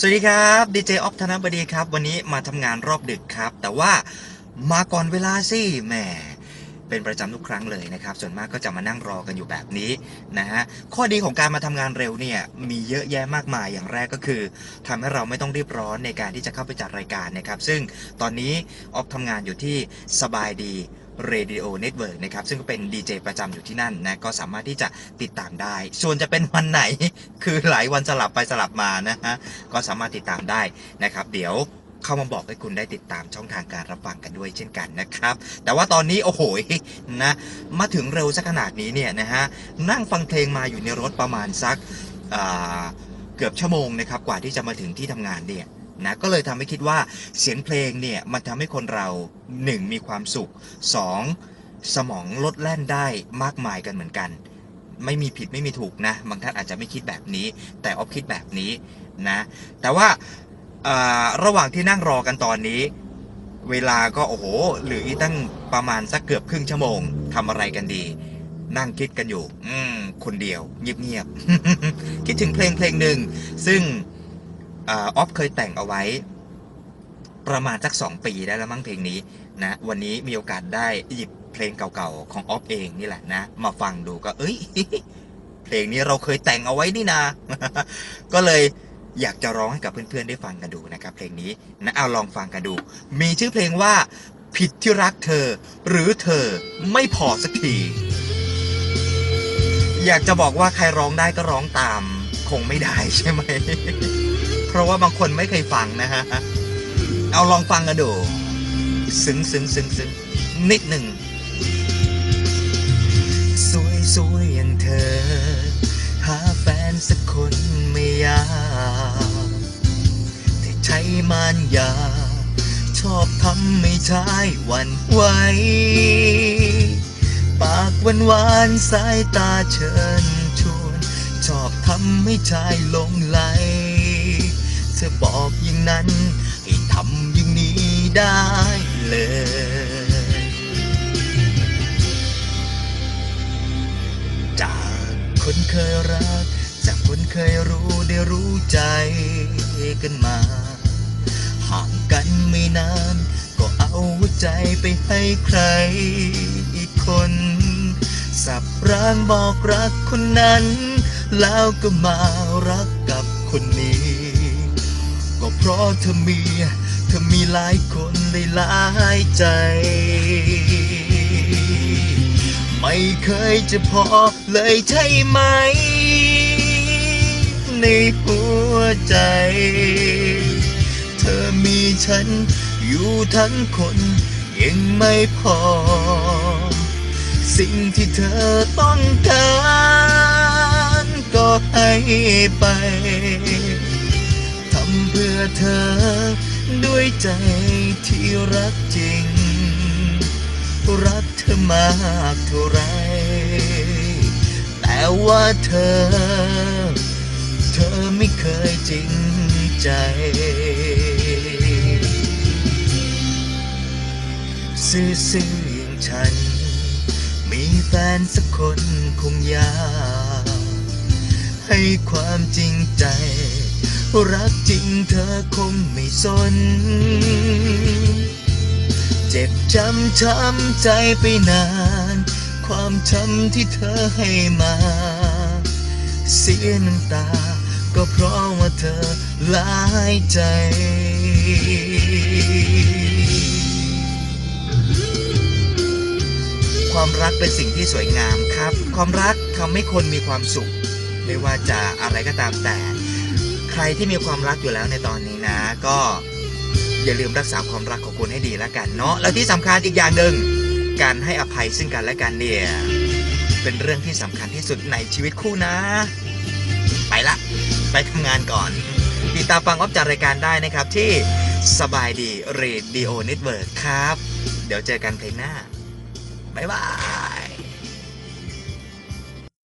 สวัสดีครับดีเจออฟธนบดีครับ วันนี้มาทำงานรอบดึกครับ แต่ว่ามาก่อนเวลาสิแหมเป็นประจำทุกครั้งเลยนะครับ ส่วนมากก็จะมานั่งรอกันอยู่แบบนี้นะฮะข้อดีของการมาทำงานเร็วเนี่ยมีเยอะแยะมากมายอย่างแรกก็คือทำให้เราไม่ต้องรีบร้อนในการที่จะเข้าไปจัดรายการนะครับ ซึ่งตอนนี้ออฟทำงานอยู่ที่สบายดี Radio Network นะครับ ซึ่งก็เป็นดีเจประจำอยู่ที่นั่นนะ ก็สามารถที่จะติดตามได้ ส่วนจะเป็นวันไหน คือหลายวันสลับไปสลับมานะฮะ ก็สามารถติดตามได้นะครับ เดี๋ยวเข้ามาบอกให้คุณได้ติดตามช่องทางการรับฟังกันด้วยเช่นกันนะครับ แต่ว่าตอนนี้โอ้โหนะ มาถึงเร็วสักขนาดนี้เนี่ยนะฮะ นั่งฟังเพลงมาอยู่ในรถประมาณสักเกือบชั่วโมงนะครับ กว่าที่จะมาถึงที่ทำงานเนี่ย นะก็เลยทำให้คิดว่าเสียงเพลงเนี่ยมันทำให้คนเราหนึ่งมีความสุขสองสมองลดแล่นได้มากมายกันเหมือนกัน ไม่มีผิดไม่มีถูกนะ บางท่านอาจจะไม่คิดแบบนี้ แต่ออฟคิดแบบนี้นะแต่ว่าระหว่างที่นั่งรอกันตอนนี้ เวลาก็โอ้โหเหลืออีตั้งประมาณสักเกือบครึ่งชั่วโมงทำอะไรกันดี นั่งคิดกันอยู่ อืมคนเดียว เงียบๆคิดถึงเพลงเพลงหนึ่งซึ่ง ออฟเคยแต่งเอาไว้ ประมาณสักสองปีได้แล้วมั้งเพลงนี้นะวันนี้มีโอกาสได้หยิบเพลงเก่าๆของออฟเองนี่แหละนะ มาฟังดูก็ เอ้ยเพลงนี้เราเคยแต่งเอาไว้นี่นาก็เลยอยากจะร้องให้กับเพื่อนๆได้ฟังกันดูนะครับ เพลงนี้นะเอาลองฟังกันดู มีชื่อเพลงว่าผิดที่รักเธอ หรือเธอไม่พอสักทีอยากจะบอกว่าใครร้องได้ก็ร้องตาม คงไม่ได้ใช่ไหม ราะว่าบางคนไม่เคยฟังนะฮะ เอาลองฟังกันดูซึ้งซึ้งซึ้งซึ้งนิดหนึ่ง สวยสวยอย่างเธอ หาแฟนสักคนไม่ยากแต่ใช้มานยา ชอบทำไม่ใชายหวันไหวปากหวานหวานสายตาเชิญชวน ชอบทำให้ชายหลงไหล เธอบอกอย่างนั้นให้ทำอย่างนี้ได้เลยจากคนเคยรัก จากคนเคยรู้ได้รู้ใจกันมา ห่างกันไม่นาน ก็เอาใจไปให้ใครอีกคน สับร่างบอกรักคนนั้น แล้วก็มารักกับคนนี้ ราะเธอมี เธอมีหลายคนหลายใจ ไม่เคยจะพอเลยใช่ไหม ในหัวใจ เธอมีฉันอยู่ทั้งคนยังไม่พอ สิ่งที่เธอต้องการก็ให้ไปำเพื่อเธอ ด้วยใจที่รักจริง รักเธอมากเท่าไร แต่ว่าเธอ เธอไม่เคยจริงใจซื่อๆอย่างฉัน มีแฟนสักคนคงยากให้ความจริงใจ รักจริงเธอคงไม่สน เจ็บช้ำช้ำใจไปนาน ความช้ำที่เธอให้มา เสียน้ำตา ก็เพราะว่าเธอลายใจความรักเป็นสิ่งที่สวยงามครับ ความรักทำให้คนมีความสุข ไม่ว่าจะอะไรก็ตามแต่ ใครที่มีความรักอยู่แล้วในตอนนี้นะ ก็อย่าลืมรักษาความรักของคุณให้ดีแล้วกันเนาะแล้วที่สำคัญอีกอย่างหนึ่งการให้อภัยซึ่งกันและกันเนี่ยเป็นเรื่องที่สำคัญที่สุดในชีวิตคู่นะ ไปละ ไปทำงานก่อนติดตามฟังออฟจัดรายการได้นะครับที่สบายดีเรดิโอเน็ตเวิร์ครับ เดี๋ยวเจอกันเพลงหน้า บ๊ายบาย